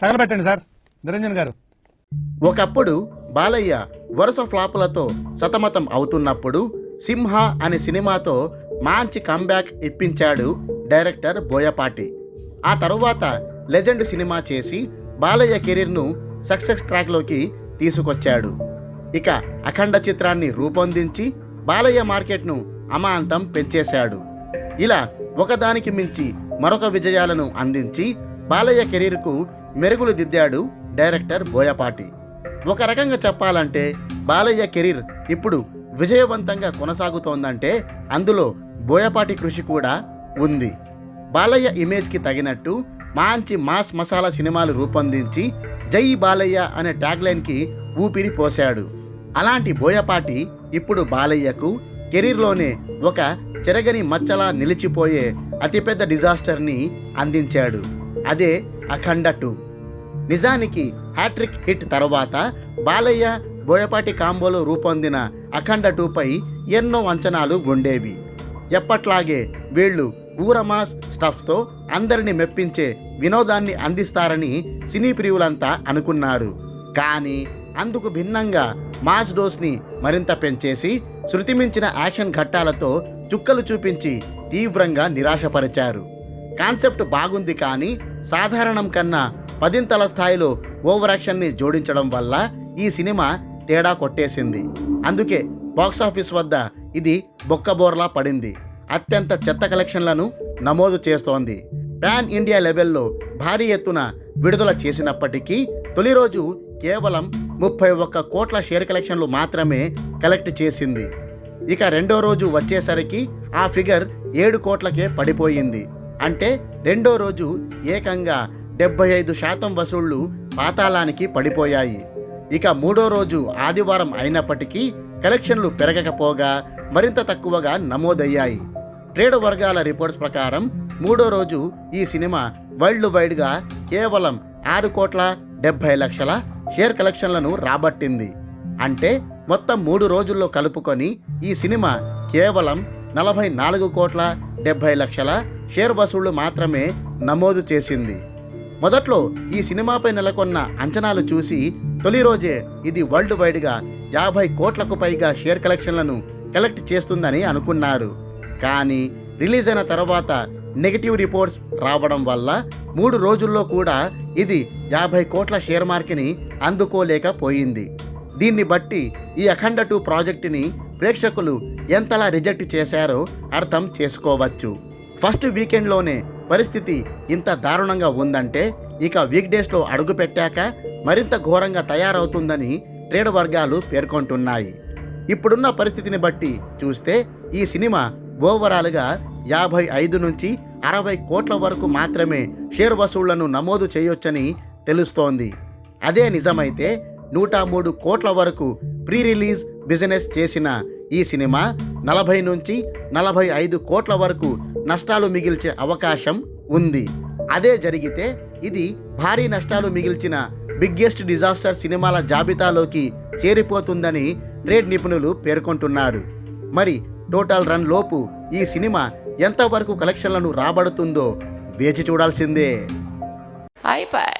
తగలబెట్టండి sir. Niranjan గారు. ఒకప్పుడు బాలయ్య వరుస ఫ్లాపులతో సతమతం అవుతున్నప్పుడు సింహ అనే సినిమాతో మంచి కంబ్యాక్ ఇప్పించాడు డైరెక్టర్ బోయపాటి. ఆ తరువాత లెజెండ్ సినిమా చేసి బాలయ్య కెరీర్ను సక్సెస్ ట్రాక్లోకి తీసుకొచ్చాడు. ఇక అఖండ చిత్రాన్ని రూపొందించి బాలయ్య మార్కెట్ను అమాంతం పెంచేశాడు. ఇలా ఒకదానికి మించి మరొక విజయాలను అందించి బాలయ్య కెరీర్కు మెరుగులు దిద్దాడు డైరెక్టర్ బోయపాటి. ఒక రకంగా చెప్పాలంటే బాలయ్య కెరీర్ ఇప్పుడు విజయవంతంగా కొనసాగుతోందంటే అందులో బోయపాటి కృషి కూడా ఉంది. బాలయ్య ఇమేజ్కి తగినట్టు మంచి మాస్ మసాలా సినిమాలు రూపొందించి జై బాలయ్య అనే ట్యాగ్లైన్కి ఊపిరి పోశాడు. అలాంటి బోయపాటి ఇప్పుడు బాలయ్యకు కెరీర్లోనే ఒక చెరగని మచ్చలా నిలిచిపోయే అతిపెద్ద డిజాస్టర్ని అందించాడు. అదే అఖండ టూ. నిజానికి హ్యాట్రిక్ హిట్ తర్వాత బాలయ్య బోయపాటి కాంబోలో రూపొందిన అఖండ టూపై ఎన్నో అంచనాలు ఉండేవి ఎప్పట్లాగే వీళ్ళు ఊరమాస్ స్టఫ్తో అందరిని మెప్పించే వినోదాన్ని అందిస్తారని సినీ ప్రియులంతా అనుకున్నారు. కానీ అందుకు భిన్నంగా మాస్ డోస్ని మరింత పెంచేసి శృతిమించిన యాక్షన్ ఘట్టాలతో చుక్కలు చూపించి తీవ్రంగా నిరాశపరిచారు. కాన్సెప్ట్ బాగుంది కానీ సాధారణం కన్నా పదింతల స్థాయిలో ఓవరాక్షన్ని జోడించడం వల్ల ఈ సినిమా తేడా కొట్టేసింది. అందుకే బాక్సాఫీస్ వద్ద ఇది బొక్కబోర్లా పడింది. అత్యంత చెత్త కలెక్షన్లను నమోదు చేస్తోంది. పాన్ ఇండియా లెవెల్లో భారీ ఎత్తున విడుదల చేసినప్పటికీ తొలి రోజు కేవలం ముప్పై ఒక్క కోట్ల షేర్ కలెక్షన్లు మాత్రమే కలెక్ట్ చేసింది. ఇక రెండో రోజు వచ్చేసరికి ఆ ఫిగర్ ఏడు కోట్లకే పడిపోయింది. అంటే రెండో రోజు ఏకంగా డెబ్బై ఐదు శాతం వసూళ్ళు పాతాళానికి పడిపోయాయి. ఇక మూడో రోజు ఆదివారం అయినప్పటికీ కలెక్షన్లు పెరగకపోగా మరింత తక్కువగా నమోదయ్యాయి. ట్రేడ్ వర్గాల రిపోర్ట్స్ ప్రకారం మూడో రోజు ఈ సినిమా వరల్డ్ వైడ్గా కేవలం ఆరు కోట్ల డెబ్బై లక్షల షేర్ కలెక్షన్లను రాబట్టింది. అంటే మొత్తం మూడు రోజుల్లో కలుపుకొని ఈ సినిమా కేవలం నలభై నాలుగు కోట్ల డెబ్బై లక్షల షేర్ వసూళ్ళు మాత్రమే నమోదు చేసింది. మొదట్లో ఈ సినిమాపై నెలకొన్న అంచనాలు చూసి తొలి రోజే ఇది వరల్డ్ వైడ్గా యాభై కోట్లకు పైగా షేర్ కలెక్షన్లను కలెక్ట్ చేస్తుందని అనుకున్నారు. కానీ రిలీజ్ అయిన తర్వాత నెగిటివ్ రిపోర్ట్స్ రావడం వల్ల మూడు రోజుల్లో కూడా ఇది యాభై కోట్ల షేర్ మార్క్ని అందుకోలేకపోయింది. దీన్ని బట్టి ఈ అఖండ టూ ప్రాజెక్టుని ప్రేక్షకులు ఎంతలా రిజెక్ట్ చేశారో అర్థం చేసుకోవచ్చు. ఫస్ట్ వీకెండ్లోనే పరిస్థితి ఇంత దారుణంగా ఉందంటే ఇక వీక్ డేస్లో అడుగుపెట్టాక మరింత ఘోరంగా తయారవుతుందని ట్రేడ్ వర్గాలు పేర్కొంటున్నాయి. ఇప్పుడున్న పరిస్థితిని బట్టి చూస్తే ఈ సినిమా ఓవరాల్గా యాభై ఐదు నుంచి అరవై కోట్ల వరకు మాత్రమే షేర్ వసూళ్ళను నమోదు చేయొచ్చని తెలుస్తోంది. అదే నిజమైతే నూట మూడు కోట్ల వరకు ప్రీ రిలీజ్ బిజినెస్ చేసిన ఈ సినిమా నలభై నుంచి నలభై ఐదు కోట్ల వరకు నష్టాలు మిగిల్చే అవకాశం ఉంది. అదే జరిగితే ఇది భారీ నష్టాలు మిగిల్చిన బిగ్గెస్ట్ డిజాస్టర్ సినిమాల జాబితాలోకి చేరిపోతుందని ట్రేడ్ నిపుణులు పేర్కొంటున్నారు. మరి టోటల్ రన్ లోపు ఈ సినిమా ఎంతవరకు కలెక్షన్లను రాబడుతుందో వేచి చూడాల్సిందే. అయిపోయి.